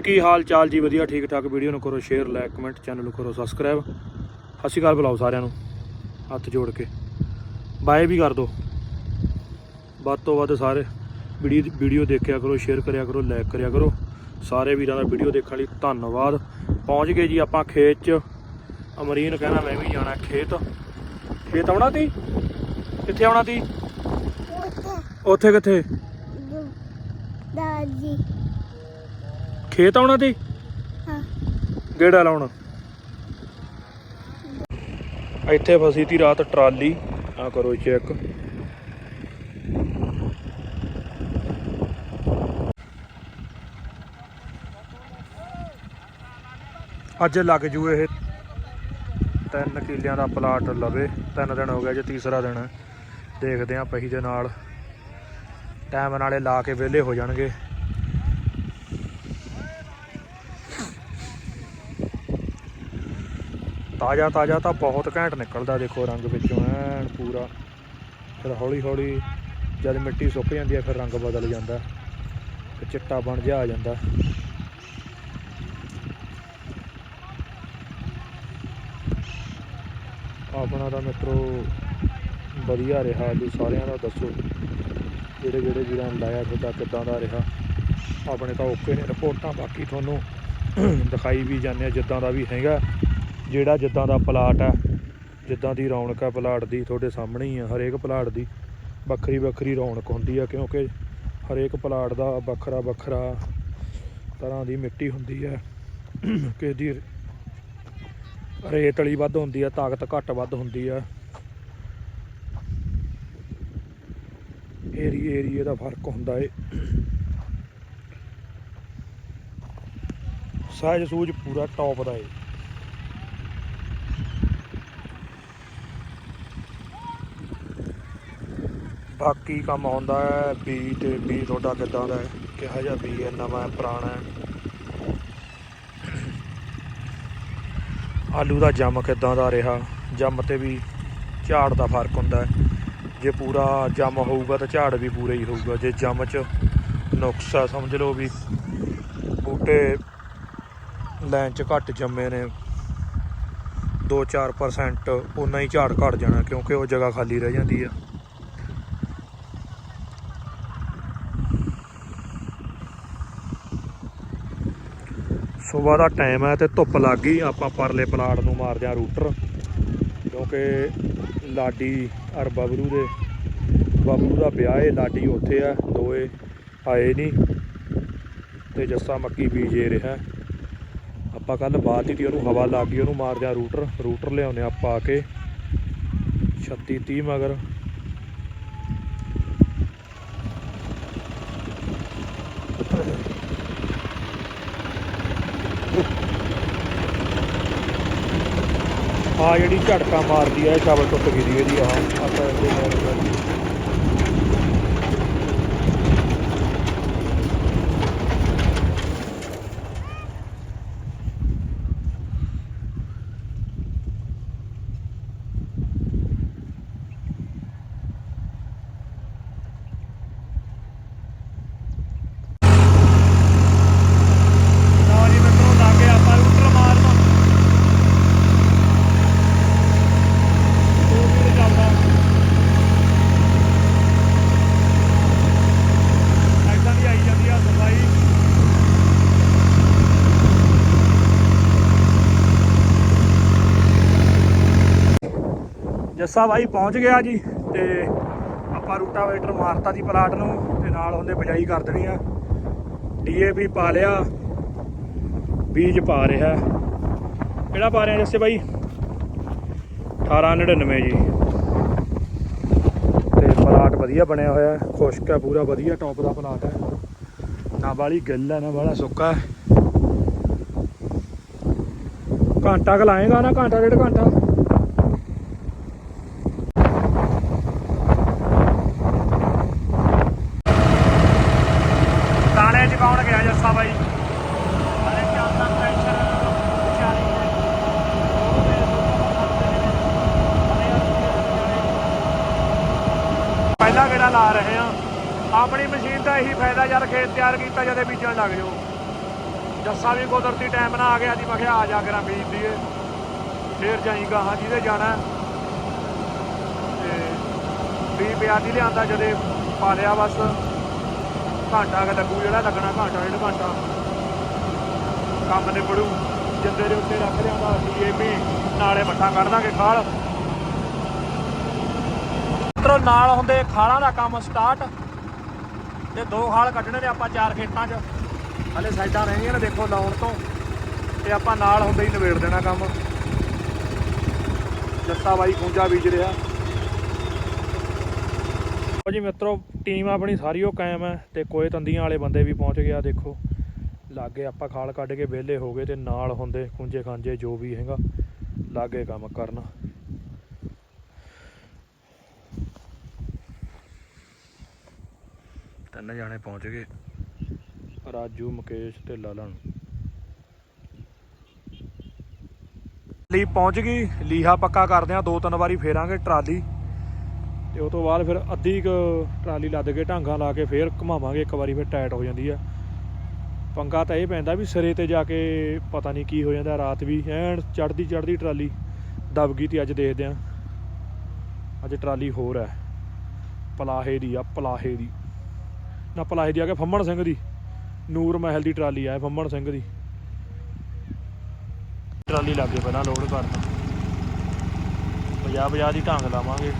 ਕੀ ਹਾਲ ਚਾਲ ਜੀ? ਵਧੀਆ ਠੀਕ ਠਾਕ। ਵੀਡੀਓ ਨੂੰ ਕਰੋ ਸ਼ੇਅਰ ਲਾਈਕ ਕਮੈਂਟ ਚੈਨਲ ਨੂੰ ਕਰੋ ਸਬਸਕ੍ਰਾਈਬ ਸਤਿ ਸ਼੍ਰੀ ਅਕਾਲ ਬੁਲਾਓ ਸਾਰਿਆਂ ਨੂੰ ਹੱਥ ਜੋੜ ਕੇ। ਬਾਏ ਵੀ ਕਰ ਦਿਓ ਵੱਧ ਤੋਂ ਵੱਧ ਸਾਰੇ ਵੀਡੀਓ ਵੀਡੀਓ ਦੇਖਿਆ ਕਰੋ ਸ਼ੇਅਰ ਕਰਿਆ ਕਰੋ ਲਾਈਕ ਕਰਿਆ ਕਰੋ। ਸਾਰੇ ਵੀਰਾਂ ਦਾ ਵੀਡੀਓ ਦੇਖਣ ਲਈ ਧੰਨਵਾਦ। ਪਹੁੰਚ ਗਏ ਜੀ ਆਪਾਂ ਖੇਤ 'ਚ। ਅਮਰੀਨ ਕਹਿੰਦਾ ਮੈਂ ਵੀ ਜਾਣਾ ਖੇਤ। ਖੇਤ ਆਉਣਾ ਤੀ? ਕਿੱਥੇ ਆਉਣਾ ਤੀ? ਉੱਥੇ ਕਿੱਥੇ? ਦਾਦੀ। ਖੇਤ ਆਉਣਾ ਤੀ? ਹਾਂ। ਗੇੜਾ ਲਾਉਣ। ਇੱਥੇ ਫਸੀ ਤੀ ਰਾਤ ਟਰਾਲੀ। ਆ ਕਰੋ ਚੈੱਕ ਅੱਜ ਲੱਗ ਜੂ ਇਹ ਤਿੰਨ ਕਿੱਲਿਆਂ ਦਾ ਪਲਾਟ ਲਵੇ। ਤਿੰਨ ਦਿਨ ਹੋ ਗਿਆ ਜੇ ਤੀਸਰਾ ਦਿਨ। ਦੇਖਦੇ ਆਂ ਪਹੀ ਦੇ ਨਾਲ। ਟਾਈਮ ਨਾਲੇ ਲਾ ਕੇ ਵਿਹਲੇ ਹੋ ਜਾਣਗੇ। ਤਾਜ਼ਾ ਤਾਜ਼ਾ ਤਾਂ ਬਹੁਤ ਘੈਂਟ ਨਿਕਲਦਾ ਦੇਖੋ ਰੰਗ ਵਿੱਚੋਂ ਐਨ ਪੂਰਾ। ਫਿਰ ਹੌਲੀ ਹੌਲੀ ਜਦ ਮਿੱਟੀ ਸੁੱਕ ਜਾਂਦੀ ਹੈ, ਫਿਰ ਰੰਗ ਬਦਲ ਜਾਂਦਾ ਤੇ ਚਿੱਟਾ ਬਣ ਜਾ ਆ ਜਾਂਦਾ। ਆਪਣਾ ਤਾਂ ਮਿੱਤਰੋ ਵਧੀਆ ਰਿਹਾ ਜੀ ਸਾਰਿਆਂ ਦਾ ਦੱਸੋ ਜਿਹੜੇ ਜਿਹੜੇ ਵੀਰਾਂ ਨੇ ਲਾਇਆ ਤੁਹਾਡਾ ਕਿੱਦਾਂ ਦਾ ਰਿਹਾ। ਆਪਣੇ ਤਾਂ ਓਕੇ ਨੇ ਰਿਪੋਰਟਾਂ ਬਾਕੀ ਤੁਹਾਨੂੰ ਦਿਖਾਈ ਵੀ ਜਾਂਦੇ ਆ, ਜਿੱਦਾਂ ਦਾ ਵੀ ਹੈਗਾ। ਜਿਹੜਾ ਜਿੱਦਾਂ ਦਾ ਪਲਾਟ ਆ, ਜਿੱਦਾਂ ਦੀ ਰੌਣਕ ਆ ਪਲਾਟ ਦੀ, ਤੁਹਾਡੇ ਸਾਹਮਣੇ ਹੀ ਆ, ਹਰੇਕ ਪਲਾਟ ਦੀ ਵੱਖਰੀ ਵੱਖਰੀ ਰੌਣਕ ਹੁੰਦੀ ਆ, ਕਿਉਂਕਿ ਹਰੇਕ ਪਲਾਟ ਦਾ ਵੱਖਰਾ ਵੱਖਰਾ ਤਰ੍ਹਾਂ ਦੀ ਮਿੱਟੀ ਹੁੰਦੀ ਆ ਕਿਸੇ ਦੀ ਰੇਤ ਵਾਲੀ ਵੱਧ ਹੁੰਦੀ ਆ, ਤਾਕਤ ਘੱਟ ਵੱਧ ਹੁੰਦੀ ਆ। ਏਰੀਏ ਏਰੀਏ ਦਾ ਫ਼ਰਕ ਹੁੰਦਾ ਏ। ਸਾਈਜ਼ ਸੂਝ ਪੂਰਾ ਟੌਪ ਦਾ ਏ। ਬਾਕੀ ਕੰਮ ਆਉਂਦਾ ਹੈ ਬੀ ਤੇ ਬੀ ਤੁਹਾਡਾ ਕਿੱਦਾਂ ਦਾ ਹੈ? ਕਿਹੋ ਜਿਹਾ ਬੀ ਹੈ, ਨਵਾਂ ਪੁਰਾਣਾ ਆਲੂ ਦਾ ਜੰਮ ਕਿੱਦਾਂ ਦਾ ਰਿਹਾ? ਜੰਮ ਤੇ ਵੀ ਝਾੜ ਦਾ ਫ਼ਰਕ ਹੁੰਦਾ ਹੈ। ਜੇ ਪੂਰਾ ਜੰਮ ਹੋਊਗਾ ਤਾਂ ਝਾੜ ਵੀ ਪੂਰਾ ਹੀ ਹੋਊਗਾ। ਜੇ ਜੰਮ 'ਚ ਨੁਕਸ ਆ ਸਮਝ ਲਓ ਵੀ ਬੂਟੇ ਲੈਣ 'ਚ ਘੱਟ ਜੰਮੇ ਨੇ 2-4% ਉਨਾ ਹੀ ਝਾੜ ਘਟ ਜਾਣਾ ਕਿਉਂਕਿ ਉਹ ਜਗ੍ਹਾ ਖਾਲੀ ਰਹਿ ਜਾਂਦੀ ਆ ਸਵੇਰ ਦਾ ਟਾਈਮ ਹੈ ਤੇ ਧੁੱਪ ਲੱਗ ਗਈ, ਆਪਾਂ ਪਰਲੇ ਪਲਾਟ ਨੂੰ ਮਾਰਦੇ ਆ ਰੂਟਰ ਕਿਉਂਕਿ ਲਾਡੀ ਔਰ ਬਬਲੂ ਦੇ, ਬਬਲੂ ਦਾ ਵਿਆਹ ਹੈ, ਲਾਡੀ ਉੱਥੇ ਆ ਦੋਏ ਆਏ ਨਹੀਂ ਤੇ ਜੱਸਾ ਮੱਕੀ ਬੀਜੇ ਰਿਹਾ। ਆਪਾਂ ਕੱਲ ਬਾਤ ਹੀ ਤੀ ਉਹਨੂੰ ਹਵਾ ਲੱਗ ਗਈ, ਉਹਨੂੰ ਮਾਰਦੇ ਆ ਰੂਟਰ ਰੂਟਰ ਲਿਆਉਂਦੇ ਆ ਪਾ ਕੇ 36 30 ਮਗਰ। ਆ ਜਿਹੜੀ ਝਟਕਾ ਮਾਰਦੀ ਆ, ਇਹ ਸ਼ਬਲ ਟੁੱਟ ਗਈ ਦੀ ਇਹਦੀ ਆਹ, ਆਪਾਂ ਇਹਦੇ ਨਾਲ ਲਓ ਜੀ ਮਿੱਤਰੋ ਲਾਗੇ ਆਪਾਂ ਰੂਟਰ ਮਾਰਨਾ ਦੋ ਵੀਲ ਚੱਲਦਾ ਐਦਾਂ ਦੀ ਆਈ ਜਾਂਦੀ ਆ ਸਫ਼ਾਈ ਜੱਸਾ ਬਾਈ ਪਹੁੰਚ ਗਿਆ ਜੀ ਤੇ ਆਪਾਂ ਰੂਟਾਵੇਟਰ ਮਾਰਤਾ ਜੀ ਪਲਾਟ ਨੂੰ ਤੇ ਨਾਲ ਉਹਨੇ ਬਜਾਈ ਕਰ ਦੇਣੀ ਆ। ਡੀਏਪੀ ਪਾ ਲਿਆ, ਬੀਜ ਪਾ ਰਿਹਾ। ਕਿਹੜਾ ਪਾ ਰਿਹਾ ਜੱਸੇ ਬਾਈ? 1899 ਜੀ। ਤੇ ਪਲਾਟ ਵਧੀਆ ਬਣਿਆ ਹੋਇਆ ਖੁਸ਼ਕ ਹੈ, ਪੂਰਾ ਵਧੀਆ ਟੌਪ ਦਾ ਪਲਾਟ ਹੈ। ਨਾ ਵਾਲੀ ਗਿੱਲ ਹੈ, ਨਾ ਵਾਲਾ ਸੁੱਕਾ ਹੈ। ਘੰਟਾ ਕੁ ਲਾਏਗਾ ਨਾ, ਘੰਟਾ, ਡੇਢ ਘੰਟਾ ਦਾਣੇ ਚਕਾਉਣ ਗਿਆ ਜੱਸਾ ਬਾਈ ਅਰੇ ਚੱਲਦਾ ਪ੍ਰੈਸ਼ਰ ਵਿਚਾਰੀ ਪਹਿਲਾ ਗੇੜਾ ਲਾ ਰਹੇ ਆ ਆਪਣੀ ਮਸ਼ੀਨ ਦਾ ਇਹੀ ਫਾਇਦਾ ਯਾਰ ਖੇਤ ਤਿਆਰ ਕੀਤਾ, ਜਦੇ ਬੀਜਣ ਲੱਗ ਜਾਓ। ਜੱਸਾ ਵੀ ਕੁਦਰਤੀ ਟਾਈਮ ਨਾਲ ਆ ਗਿਆ ਜੀ ਮੈਂ ਕਿਹਾ ਆ ਜਾ ਕੇ ਰਾਂ ਬੀਜ ਦੀਏ। ਫੇਰ ਜਾਈ ਗਾਹਾਂ ਜਿਹਦੇ ਜਾਣਾ। ਤੇ ਵੀ ਪਿਆਦੀ ਲਿਆਂਦਾ, ਜਦੇ ਪਾ ਲਿਆ ਬਸ। ਘੰਟਾ ਕੁ ਲੱਗੂ ਜਿਹੜਾ ਲੱਗਣਾ, ਘੰਟਾ ਡੇਢ ਘੰਟਾ। ਕੰਮ ਨਿਬੜੂ, ਜਿੰਦੇ ਦੇ ਉੱਤੇ ਰੱਖ ਲਿਆਂਦਾ ਡੀਏਪੀ ਨਾਲੇ ਮੱਠਾ ਕੱਢ ਦਾਂਗੇ ਖਾਲ। ਮਿੱਤਰੋ ਨਾਲ ਹੁੰਦੇ ਖਾਲਾਂ ਦਾ ਕੰਮ ਸਟਾਰਟ ਤੇ ਦੋ ਖਾਲ ਕੱਢਣੇ ਨੇ ਆਪਾਂ ਚਾਰ ਖੇਤਾਂ 'ਚ। ਹਲੇ ਸਾਈਡਾਂ ਰਹਿੰਦੀਆਂ ਨੇ, ਦੇਖੋ ਲਾਉਣ ਤੋਂ। ਤੇ ਆਪਾਂ ਨਾਲ ਹੁੰਦੇ ਹੀ ਨਿਬੇੜ ਦੇਣਾ ਕੰਮ। ਜੱਸਾ ਬਾਈ ਖੂੰਜਾ ਬੀਜ ਰਿਹਾ। ਲਓ ਜੀ ਮਿੱਤਰੋ, ਟੀਮ ਆਪਣੀ ਸਾਰੀ ਉਹ ਕਾਇਮ ਹੈ ਤੇ ਕੋਏ ਤੰਦੀਆਂ ਵਾਲੇ ਬੰਦੇ ਵੀ ਪਹੁੰਚ ਗਿਆ ਦੇਖੋ। ਲਾਗੇ ਆਪਾਂ ਖਾਲ ਕੱਢ ਕੇ ਵਿਹਲੇ ਹੋ ਗਏ ਤੇ ਨਾਲ ਹੁੰਦੇ ਖੁੰਝੇ ਖਾਂਜੇ ਜੋ ਵੀ ਹੈਗਾ, ਲਾਗੇ ਕੰਮ ਕਰਨ। ਤਿੰਨ ਜਾਣੇ ਪਹੁੰਚ ਗਏ। ਰਾਜੂ ਮੁਕੇਸ਼ ਤੇ ਲਲਨ ਲਈ ਪਹੁੰਚ ਗਈ। ਲੀਹਾ ਪੱਕਾ ਕਰਦੇ ਆ ਦੋ ਤਿੰਨ ਵਾਰੀ ਫੇਰਾਂਗੇ ਟਰਾਲੀ। ਤੇ ਉਸ ਤੋਂ ਬਾਅਦ ਫਿਰ ਅੱਧੀ ਕੁ ਟਰਾਲੀ ਲੱਦ ਕੇ ਢਾਂਗਾ ਲਾ ਕੇ ਫੇਰ ਘੁਮਾਵਾਂਗੇ ਇੱਕ ਵਾਰੀ ਫਿਰ ਟਾਈਟ ਹੋ ਜਾਂਦੀ ਆ। ਪੰਗਾ ਤਾਂ ਇਹ ਪੈਂਦਾ ਵੀ ਸਿਰੇ ਤੇ ਜਾ ਕੇ ਪਤਾ ਨਹੀਂ ਕੀ ਹੋ ਜਾਂਦਾ ਰਾਤ ਵੀ ਐਨ ਚੜਦੀ ਚੜਦੀ ਟਰਾਲੀ ਦਬ ਗਈ ਤੇ ਅੱਜ ਦੇਖਦੇ ਆ। ਅੱਜ ਟਰਾਲੀ ਹੋਰ ਹੈ। ਪਲਾਹੇ ਦੀ ਆ ਪਲਾਹੇ ਦੀ। ਨਾ ਪਲਾਹੇ ਦੀ, ਆ ਕੇ ਫੰਮਣ ਸਿੰਘ ਦੀ। ਨੂਰ ਮਹਿਲ ਦੀ ਟਰਾਲੀ ਆ ਫੰਮਣ ਸਿੰਘ ਦੀ। ਟਰਾਲੀ ਲੱਗੇ ਪਹਿਲਾਂ ਲੋਡ ਕਰਨਾ। 50 50 ਦੀ ਢੰਗ ਲਾਵਾਂਗੇ।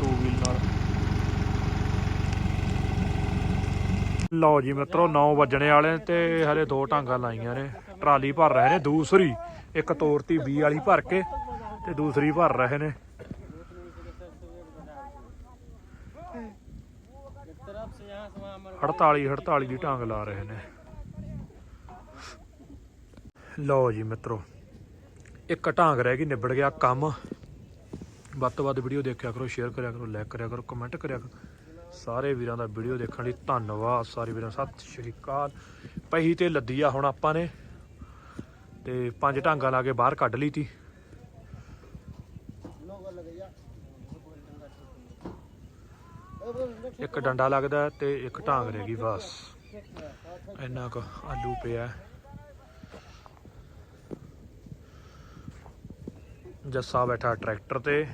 ਟੂ ਵੀਲ ਨਾਲ। ਲਓ ਜੀ ਮਿੱਤਰੋ 9 ਵੱਜਣੇ ਵਾਲੇ ਤੇ ਹਲੇ ਦੋ ਢਾਂਗਾਂ ਲਾਈਆਂ ਨੇ। ਟਰਾਲੀ ਭਰ ਰਹੇ ਨੇ ਦੂਸਰੀ। ਇੱਕ ਤੋਰਤੀ 20 ਵਾਲੀ ਭਰ ਕੇ ਤੇ ਦੂਸਰੀ ਭਰ ਰਹੇ ਨੇ। 48 48 ਦੀ ਢਾਂਗ ਲਾ ਰਹੇ ਨੇ। ਲਓ ਜੀ ਮਿੱਤਰੋ, ਇੱਕ ਢਾਂਗ ਰਹਿ ਗਈ, ਨਿਬੜ ਗਿਆ ਕੰਮ। ਵੱਧ ਤੋਂ ਵੱਧ ਵੀਡੀਓ ਦੇਖਿਆ ਕਰੋ, ਸ਼ੇਅਰ ਕਰਿਆ ਕਰੋ ਲਾਈਕ ਕਰਿਆ ਕਰੋ ਕਮੈਂਟ ਕਰਿਆ ਕਰੋ। ਸਾਰੇ ਵੀਰਾਂ ਦਾ ਵੀਡੀਓ ਦੇਖਣ ਲਈ ਧੰਨਵਾਦ। ਸਾਰੇ ਵੀਰਾਂ ਸਤਿ ਸ਼੍ਰੀ ਅਕਾਲ। ਪਹੀ ਤੇ ਲੱਦੀ ਆ ਹੁਣ ਆਪਾਂ ਨੇ, ਤੇ ਪੰਜ ਢਾਂਗਾ ਲਾ ਕੇ ਬਾਹਰ ਕੱਢ ਲਈ ਤੀ। ਇੱਕ ਡੰਡਾ ਲੱਗਦਾ ਤੇ ਇੱਕ ਢਾਂਗ ਰਹਿ ਗਈ ਬਸ। ਇੰਨਾ ਕੁ ਆਲੂ ਪਿਆ ਜੱਸਾ ਬੈਠਾ ਟਰੈਕਟਰ ਤੇ।